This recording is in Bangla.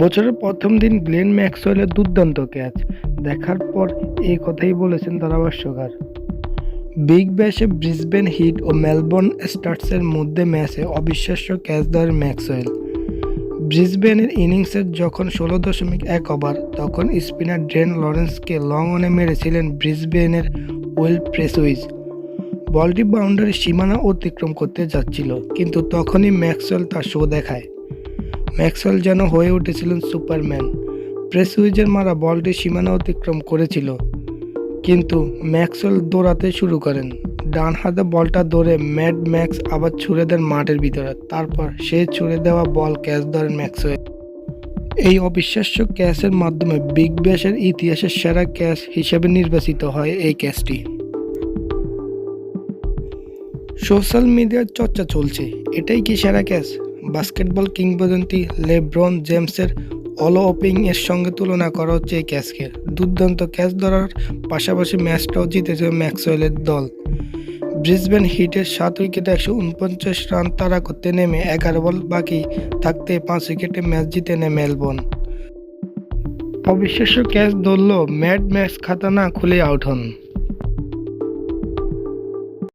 বছরের প্রথম দিন গ্লেন ম্যাক্সওয়েলের দুর্দান্ত ক্যাচ। দেখার পর এই কথাই বলেছেন ধারাভাষ্যকার। বিগ ব্যাশে ব্রিসবেন হিট ও মেলবোর্ন স্টার্সের মধ্যে ম্যাচে অবিশ্বাস্য ক্যাচ ধরেন ম্যাক্সওয়েল। ব্রিসবেনের ইনিংসের যখন ষোলো দশমিক এক ওভার, তখন স্পিনার ড্রেন লরেন্সকে লং অনে মেরেছিলেন ব্রিসবেনের ওয়েল প্রেসউইজ বলটি বাউন্ডারি সীমানা অতিক্রম করতে যাচ্ছিল, কিন্তু তখনই ম্যাক্সওয়েল তার শো দেখায়। ম্যাক্সওয়েল যেন হয়ে উঠেছিলেন সুপারম্যান। প্রেসউইজের মারা বলটি সীমানা অতিক্রম করেছিল। কিন্তু ম্যাক্সওয়েল দৌড়াতে শুরু করেন। ডান হাতে বলটা ধরে ম্যাড ম্যাক্স আবার ছুড়ে দেন মাঠের ভিতরে। তারপর সে ছুড়ে দেওয়া বল ক্যাচ ধরেন ম্যাক্সওয়েল। এই অবিশ্বাস্য ক্যাচের মাধ্যমে বিগ ব্যাশের ইতিহাসের সেরা ক্যাচ হিসেবে নির্বাচিত হয় এই ক্যাচটি। সোশ্যাল মিডিয়ার চর্চা চলছে, এটাই কি সেরা ক্যাচ? বাস্কেটবল কিংবদন্তি লেব্রন জেমসের অলো ওপিং এর সঙ্গে তুলনা করা হচ্ছে এই ক্যাচকে। দুর্দান্ত ক্যাচ ধরার পাশাপাশি ম্যাচটাও জিতেছে ম্যাক্সওয়েলের দল। ব্রিসবেন হিটের সাত উইকেটে একশো উনপঞ্চাশ রান তাড়া করতে নেমে এগারো বল বাকি থাকতে পাঁচ উইকেটে ম্যাচ জিতে নেয় মেলবোর্ন। অবিশ্বাস্য ক্যাচ ধরল ম্যাড ম্যাচ খাতা না খুলে আউট হন।